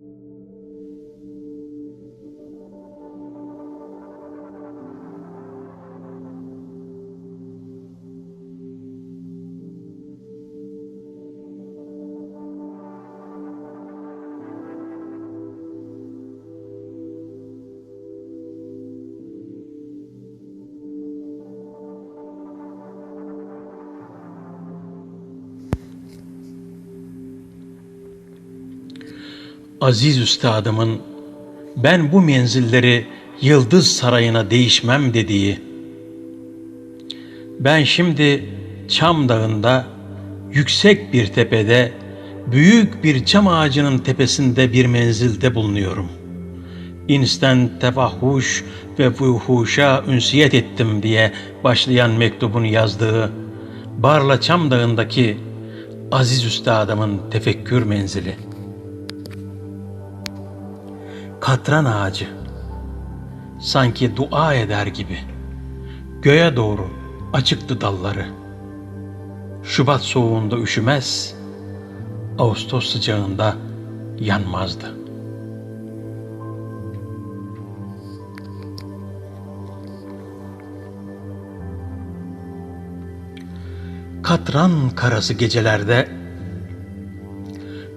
you Aziz üstadımın ben bu menzilleri Yıldız Sarayı'na değişmem dediği, ben şimdi Çam Dağı'nda yüksek bir tepede büyük bir çam ağacının tepesinde bir menzilde bulunuyorum. İnsten tefahhuş ve vuhuşa ünsiyet ettim diye başlayan mektubunu yazdığı Barla Çam Dağı'ndaki Aziz Üstadımın tefekkür menzili. Katran ağacı sanki dua eder gibi göğe doğru açıktı dalları. Şubat soğuğunda üşümez, Ağustos sıcağında yanmazdı. Katran karası gecelerde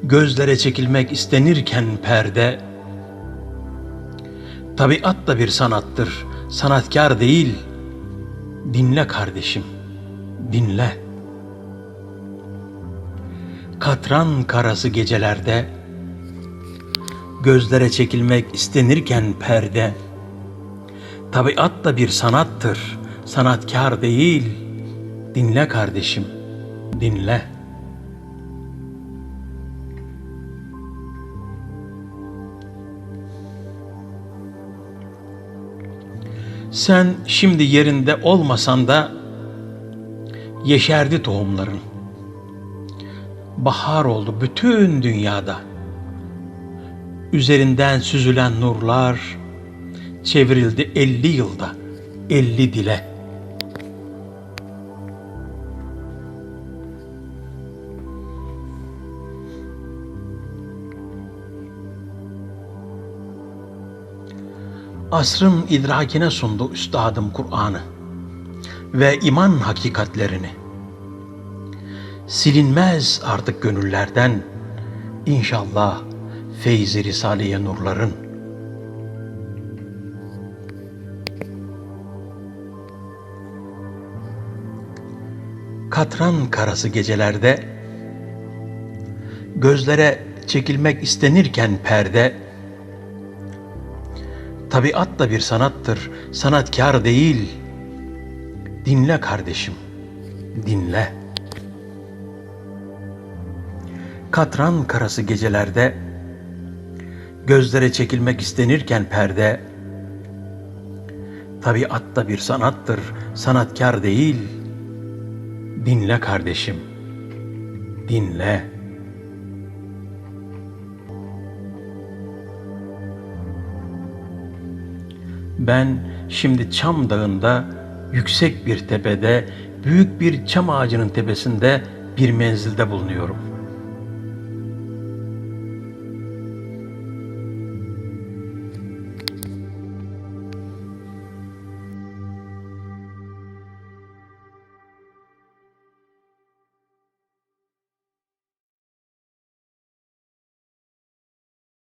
gözlere çekilmek istenirken perde Tabiat da bir sanattır, sanatkar değil. Dinle kardeşim, dinle. Katran karası gecelerde, gözlere çekilmek istenirken perde, tabiat da bir sanattır, sanatkar değil. Dinle kardeşim, dinle. Sen şimdi yerinde olmasan da yeşerdi tohumların. Bahar oldu bütün dünyada. Üzerinden süzülen nurlar çevrildi elli yılda, elli dile. Asrın idrakine sundu üstadım Kur'an'ı ve iman hakikatlerini. Silinmez artık gönüllerden inşallah feyzi risaleye nurların. Katran karası gecelerde gözlere çekilmek istenirken perde Tabiat da bir sanattır, sanatkar değil. Dinle kardeşim, dinle. Katran karası gecelerde, gözlere çekilmek istenirken perde, tabiat da bir sanattır, sanatkar değil. Dinle kardeşim, dinle. Ben şimdi Çam Dağı'nda yüksek bir tepede büyük bir çam ağacının tepesinde bir menzilde bulunuyorum.